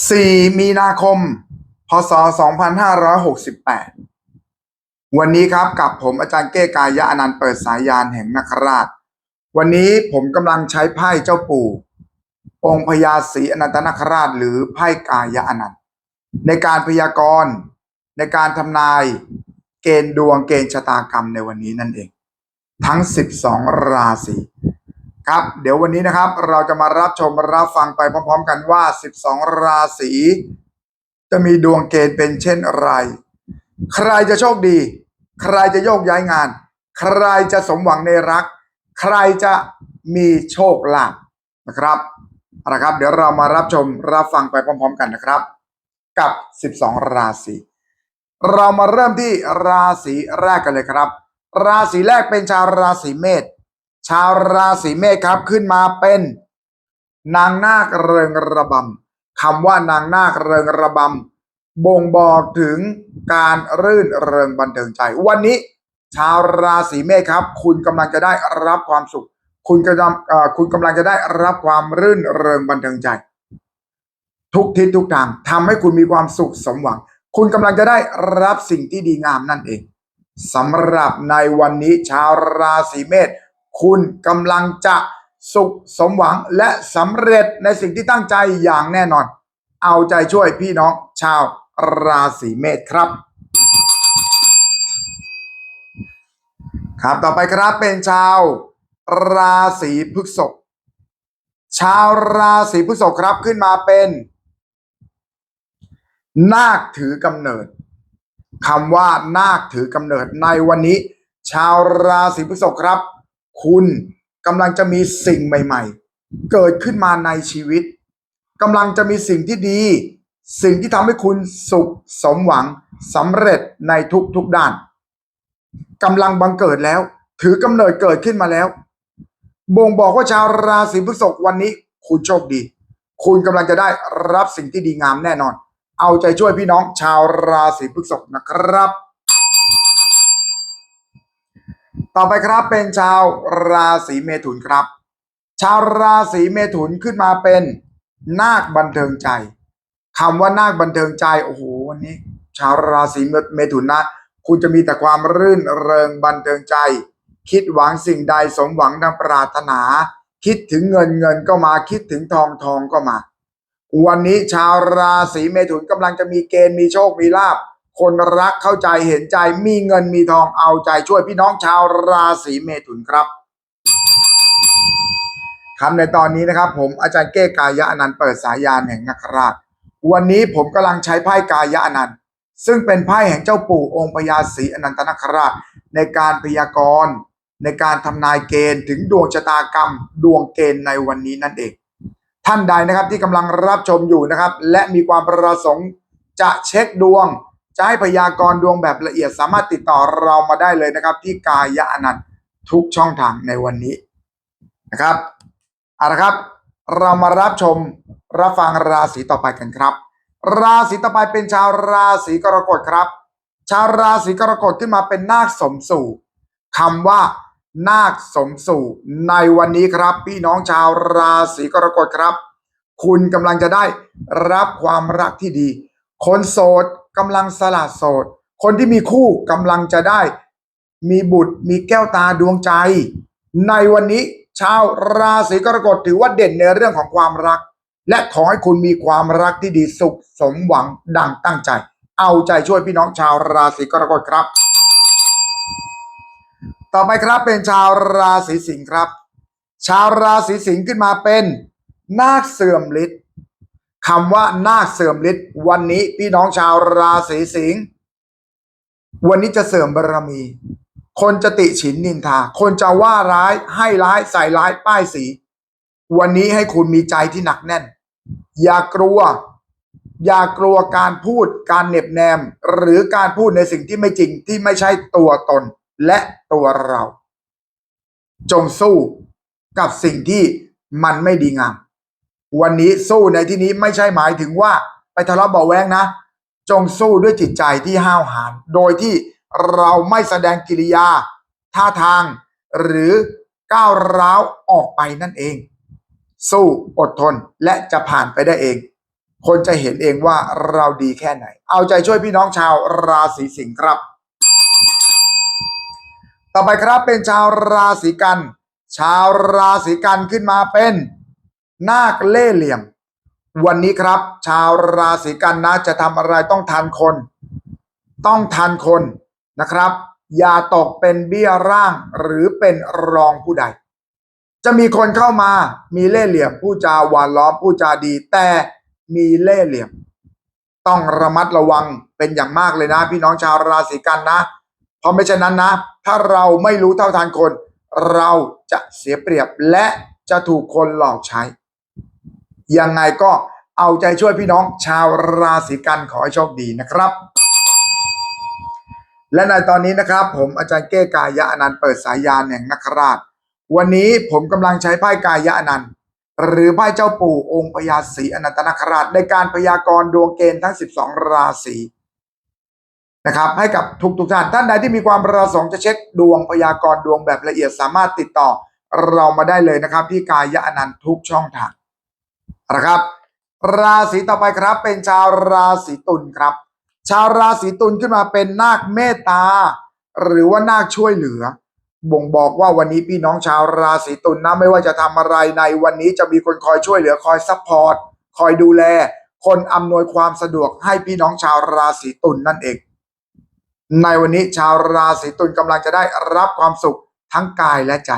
4 มีนาคม พศ 2568 วันนี้ครับกับผมอาจารย์เก้กายะอนันต์เปิดสายยานแห่งนาคราช วันนี้ผมกำลังใช้ไพ่เจ้าปู่ องค์พญาศรีอนันตนาคราช หรือไพ่กายะอนันต์ ในการพยากรณ์ในการทำนายเกณฑ์ดวงเกณฑ์ชะตากรรมในวันนี้นั่นเอง ทั้ง 12 ราศี ครับเดี๋ยววันนี้นะครับเราจะมารับชมรับฟังไปพร้อม ๆ กันว่า 12 ราศีจะมีดวงเกณฑ์เป็นเช่นไร ใครจะโชคดี ใครจะโยกย้ายงาน ใครจะสมหวังในรัก ใครจะมีโชคลาภนะครับเอาละครับเดี๋ยวเรามารับชมรับฟังไปพร้อม ๆ กันนะครับ กับ 12 ราศีเรามาเริ่มที่ราศีแรกกันเลยครับ ราศีแรกเป็นชาวราศีเมษ ชาวราศีเมษครับขึ้นมาเป็น นางนาคเริงระบำคำว่านางนาคเริงระบำบ่งบอกถึงการรื่นเริงบันเทิงใจ วันนี้ ชาวราศีเมษครับ คุณกำลังจะได้รับความสุข คุณกำลังคุณกำลังจะได้รับความรื่นเริงบันเทิงใจ ทุกทิศทุกทางทำให้คุณมีความสุขสมหวัง คุณกำลังจะได้รับสิ่งที่ดีงามนั่นเองสำหรับในวันนี้ชาวราศีเมษ คุณกำลังจะสุขสมหวังและสำเร็จในสิ่งที่ตั้งใจอย่างแน่นอน เอาใจช่วยพี่น้องชาวราศีเมษครับ ครับต่อไปครับเป็นชาวราศีพฤษภชาวราศีพฤษภครับขึ้นมาเป็นนาคถือกำเนิดคำว่านาคถือกำเนิดในวันนี้ ชาวราศีพฤษภครับ คุณกำลังจะมีสิ่งใหม่ ๆ เกิดขึ้นมาในชีวิตกำลังจะมีสิ่งที่ดี สิ่งที่ทำให้คุณสุขสมหวังสำเร็จในทุกๆด้านกำลังบังเกิดแล้ว ถือกำเนิดเกิดขึ้นมาแล้ว บ่งบอกว่าชาวราศีพฤษภวันนี้ คุณโชคดี คุณกำลังจะได้รับสิ่งที่ดีงามแน่นอน เอาใจช่วยพี่น้องชาวราศีพฤษภนะครับ ต่อไปครับเป็นชาวราศีเมถุนครับ ชาวราศีเมถุนขึ้นมาเป็นนาคบันเทิงใจคำว่านาคบันเทิงใจโอ้โหวันนี้ ชาวราศีเมถุนนะคุณจะมีแต่ความรื่นเริงบันเทิงใจ คิดหวังสิ่งใดสมหวังดังปรารถนา คิดถึงเงินเงินก็มาคิดถึงทองทองก็มา วันนี้ชาวราศีเมถุนกำลังจะมีเกณฑ์มีโชคมีลาภ คนรักเข้าใจเห็นใจมีเงินมีทองเอาใจช่วยพี่น้องชาวราศีเมถุนครับคำในตอนนี้นะครับ ผมอาจารย์เก้กายะอนันต์เปิดสายานแห่งนักราช วันนี้ผมกำลังใช้ไพ่กายะอนันต์ ซึ่งเป็นไพ่แห่งเจ้าปู่องค์พญาศรีอนันตนาคราช ในการพยากรณ์ในการทำนายเกณฑ์ถึงดวงชะตากรรม ดวงเกณฑ์ในวันนี้นั่นเอง ท่านใดนะครับที่กำลังรับชมอยู่นะครับ และมีความประสงค์จะเช็คดวง จะให้พยากรณ์ดวงแบบละเอียดสามารถติดต่อเรามาได้เลยนะครับ ที่กายะอนันต์ทุกช่องทางในวันนี้นะครับเอาละครับ เรามารับชมรับฟังราศีต่อไปกันครับ ราศีต่อไปเป็นชาวราศีกรกฎครับ ชาวราศีกรกฎขึ้นมาเป็นนาคสมสู่คำว่านาคสมสู่ในวันนี้ครับ พี่น้องชาวราศีกรกฎครับ คุณกำลังจะได้รับความรักที่ดี คนโสด กำลังสละโสด คนที่มีคู่กำลังจะได้ มีบุตรมีแก้วตาดวงใจ ในวันนี้ชาวราศีกรกฎถือว่าเด่นในเรื่องของความรัก และขอให้คุณมีความรักที่ดีสุขสมหวังดังตั้งใจ เอาใจช่วยพี่น้องชาวราศีกรกฎครับ ต่อไปครับเป็นชาวราศีสิงห์ครับ ชาวราศีสิงห์ขึ้นมาเป็นนาคเสื่อมฤทธิ์ คำว่านาคเสื่อมฤทธิ์วันนี้พี่น้องชาวราศีสิงห์วันนี้จะเสื่อมบารมี คนจะติฉินนินทา คนจะว่าร้ายให้ร้ายใส่ร้ายป้ายสี วันนี้ให้คุณมีใจที่หนักแน่น อย่ากลัว อย่ากลัวการพูดการเหน็บแนม หรือการพูดในสิ่งที่ไม่จริงที่ไม่ใช่ตัวตนและตัวเรา จงสู้กับสิ่งที่มันไม่ดีงาม วันนี้สู้ในที่นี้ไม่ใช่หมายถึงว่าไปทะเลาะเบาแวงนะ จงสู้ด้วยจิตใจที่ห้าวหาญโดยที่เราไม่แสดงกิริยา ท่าทาง หรือก้าวร้าวออกไปนั่นเอง สู้อดทนและจะผ่านไปได้เอง คนจะเห็นเองว่าเราดีแค่ไหน เอาใจช่วยพี่น้องชาวราศีสิงห์ครับ ต่อไปครับเป็นชาวราศีกัน ชาวราศีกันขึ้นมาเป็น นาคเล่เหลี่ยม วันนี้ครับ ชาวราศีกันนะจะทำอะไรต้องทันคน ต้องทันคนนะครับ อย่าตกเป็นเบี้ยร่างหรือเป็นรองผู้ใด จะมีคนเข้ามามีเล่เหลี่ยมผู้จาหวานล้อมผู้จาดี แต่มีเล่เหลี่ยม ต้องระมัดระวังเป็นอย่างมากเลยนะ พี่น้องชาวราศีกันนะ เพราะไม่เช่นนั้นนะ ถ้าเราไม่รู้เท่าทันคน เราจะเสียเปรียบและจะถูกคนหลอกใช้ ยังไงก็เอาใจช่วยพี่น้องชาวราศีกันขอให้โชคดีนะครับ และในตอนนี้นะครับ ผมอาจารย์เก้กายะอนันต์เปิดสายยานแห่งนักราช วันนี้ผมกำลังใช้ไพ่กายะอนันต์หรือไพ่เจ้าปู่องค์พญาศรีอนันตนาคราช ในการพยากรณ์ดวงเกณฑ์ทั้ง 12 ราศีนะครับให้กับทุกทุกท่านท่านใดที่มีความประสงค์จะเช็คดวงพยากรณ์ดวงแบบละเอียดสามารถติดต่อเรามาได้เลยนะครับที่กายะอนันต์ทุกช่องทาง นะครับ ราศีต่อไปครับเป็นชาวราศีตุลครับ ชาวราศีตุลขึ้นมาเป็นนาคเมตตา หรือว่านาคช่วยเหลือ บ่งบอกว่าวันนี้พี่น้องชาวราศีตุลนะไม่ว่าจะทำอะไรในวันนี้จะมีคนคอยช่วยเหลือคอยซัพพอร์ตคอยดูแล คนอำนวยความสะดวกให้พี่น้องชาวราศีตุลนั่นเอง ในวันนี้ชาวราศีตุลกำลังจะได้รับความสุขทั้งกายและใจ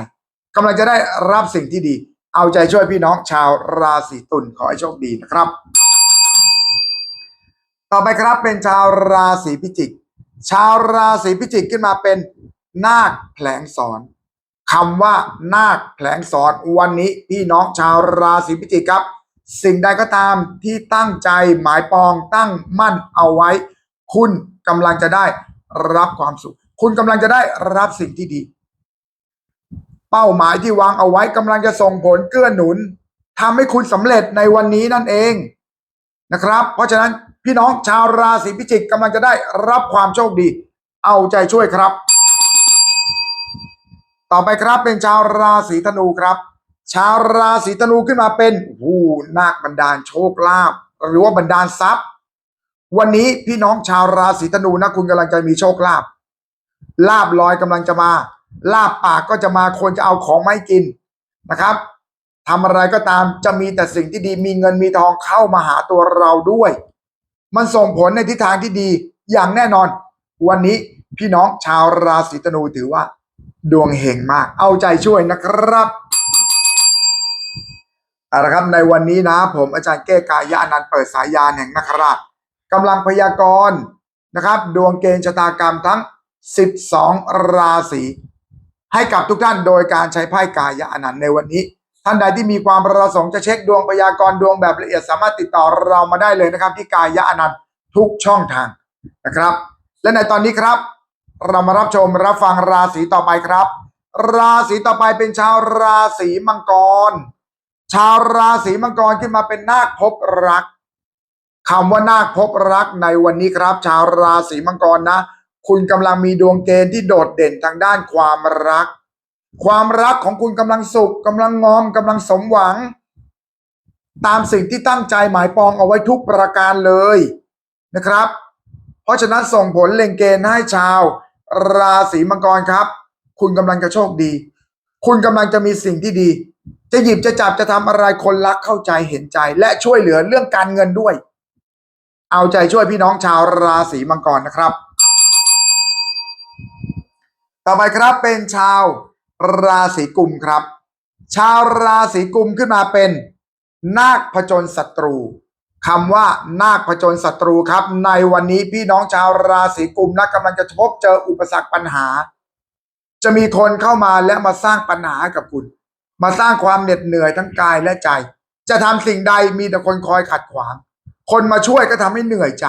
กำลังจะได้รับสิ่งที่ดี เอาใจช่วยพี่น้องชาวราศีตุลขอให้โชคดีนะครับ ต่อไปครับเป็นชาวราศีพิจิก ชาวราศีพิจิกขึ้นมาเป็นนาคแผลงสอนคำว่านาคแผลงสอนวันนี้พี่น้องชาวราศีพิจิกครับ สิ่งใดก็ตามที่ตั้งใจหมายปองตั้งมั่นเอาไว้ คุณกำลังจะได้รับความสุข คุณกำลังจะได้รับสิ่งที่ดี เป้าหมายที่วางเอาไว้กำลังจะส่งผลเกื้อหนุนทำให้คุณสำเร็จในวันนี้นั่นเองนะครับ เพราะฉะนั้นพี่น้องชาวราศีพิจิกกำลังจะได้รับความโชคดี เอาใจช่วยครับ ต่อไปครับเป็นชาวราศีธนูครับ ชาวราศีธนูขึ้นมาเป็นหูนาคบันดาลโชคลาภหรือว่าบันดาลทรัพย์ วันนี้พี่น้องชาวราศีธนูนะคุณกำลังจะมีโชคลาภลาบลอยกำลังจะมา ลาบปากก็จะมาคนจะเอาของไม่กินนะครับทำอะไรก็ตามจะมีแต่สิ่งที่ดีมีเงินมีทองเข้ามาหาตัวเราด้วย มันส่งผลในทิศทางที่ดีอย่างแน่นอน วันนี้พี่น้องชาวราศีธนูถือว่า ดวงเฮงมาก เอาใจช่วยนะครับเอาละครับในวันนี้นะ ผมอาจารย์เก้กายะอนันต์เปิดสายยานแห่งนักราชกำลังพยากรณ์นะครับ ดวงเกณฑ์ชะตากรรมทั้ง 12 ราศี ให้กับทุกท่านโดยการใช้ไพ่กายะอนันต์ในวันนี้ ท่านใดที่มีความประสงค์จะเช็คดวงพยากรณ์ดวงแบบละเอียดสามารถติดต่อเรามาได้เลยนะครับ ที่กายะอนันต์ทุกช่องทางนะครับ และในตอนนี้ครับ เรามารับชมรับฟังราศีต่อไปครับ ราศีต่อไปเป็นชาวราศีมังกร ชาวราศีมังกรขึ้นมาเป็นนาคพบรักคำว่านาคพบรักในวันนี้ครับ ชาวราศีมังกรนะ คุณกำลังมีดวงเกณฑ์ที่โดดเด่นทางด้านความรัก ความรักของคุณกำลังสุขกำลังงอมกำลังสมหวัง ตามสิ่งที่ตั้งใจหมายปองเอาไว้ทุกประการเลยนะครับ เพราะฉะนั้นส่งผลเล็งเกณฑ์ให้ชาว ราศีมังกรครับ คุณกำลังจะโชคดี คุณกำลังจะมีสิ่งที่ดี จะหยิบจะจับจะทำอะไรคนรักเข้าใจเห็นใจ และช่วยเหลือเรื่องการเงินด้วย เอาใจช่วยพี่น้องชาวราศีมังกรนะครับ ต่อไปครับเป็นชาวราศีกุมครับ ชาวราศีกุมขึ้นมาเป็น นาคผจญศัตรูคำว่านาคผจญศัตรูครับ ในวันนี้พี่น้องชาวราศีกุมนะกำลังจะพบเจออุปสรรคปัญหา จะมีคนเข้ามาและมาสร้างปัญหากับคุณ มาสร้างความเหน็ดเหนื่อยทั้งกายและใจ จะทำสิ่งใดมีแต่คนคอยขัดขวาง คนมาช่วยก็ทำให้เหนื่อยใจ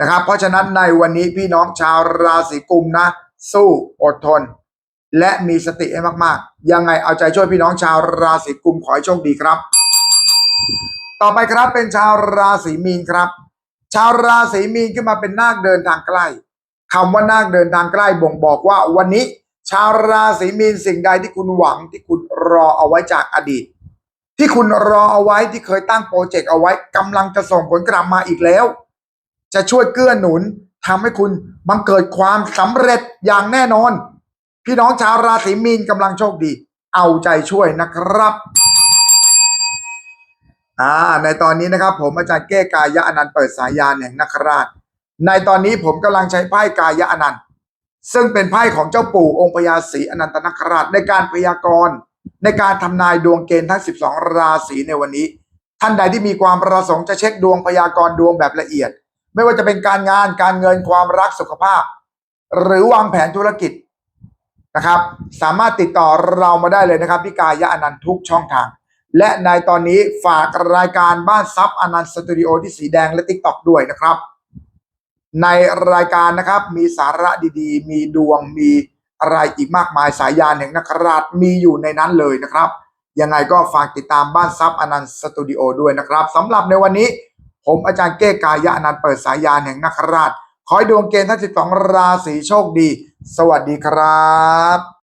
นะครับ เพราะฉะนั้นในวันนี้พี่น้องชาวราศีกุมนะ สู้อดทน และมีสติให้มากๆ ยังไงเอาใจช่วยพี่น้องชาวราศีกุมขอให้โชคดีครับ ต่อไปครับเป็นชาวราศีมีนครับ ชาวราศีมีนขึ้นมาเป็นนาคเดินทางใกล้คำว่านาคเดินทางใกล้บ่งบอกว่าวันนี้ ชาวราศีมีนสิ่งใดที่คุณหวังที่คุณรอเอาไว้จากอดีต ที่คุณรอเอาไว้ที่เคยตั้งโปรเจกต์เอาไว้กำลังจะส่งผลกลับมาอีกแล้ว จะช่วยเกื้อหนุน ทำให้คุณบังเกิดความสำเร็จอย่างแน่นอน พี่น้องชาวราศีมีนกำลังโชคดี เอาใจช่วยนะครับอ่าในตอนนี้นะครับ ผมอาจารย์เก้กายะอนันต์เปิดสายยานแห่งนักราช ในตอนนี้ผมกำลังใช้ไพ่กายะอนันต์ ซึ่งเป็นไพ่ของเจ้าปู่องค์พญาศรีอนันตนาคราชในการพยากรณ์ในการทำนายดวงเกณฑ์ทั้ง 12 ราศีในวันนี้ ท่านใดที่มีความประสงค์จะเช็คดวงพยากรณ์ดวงแบบละเอียด ไม่ว่าจะเป็นการงานการเงินความรักสุขภาพ หรือวางแผนธุรกิจนะครับ สามารถติดต่อเรามาได้เลยนะครับที่กายะอนันต์ทุกช่องทาง และในตอนนี้ฝากรายการบ้านซับอนันต์สตูดิโอที่สีแดงและทิกตอกด้วยนะครับ ในรายการนะครับมีสาระดีๆ มีดวงมีอะไรอีกมากมายสายยานแห่งนักราชมีอยู่ในนั้นเลยนะครับ ยังไงก็ฝากติดตามบ้านซับอนันต์สตูดิโอด้วยนะครับสำหรับในวันนี้ ผมอาจารย์เก้กายะนันเปิดสายยานแห่งนักราช ขอให้ดวงเกณฑ์ทั้ง 12 ราศีโชคดี สวัสดีครับ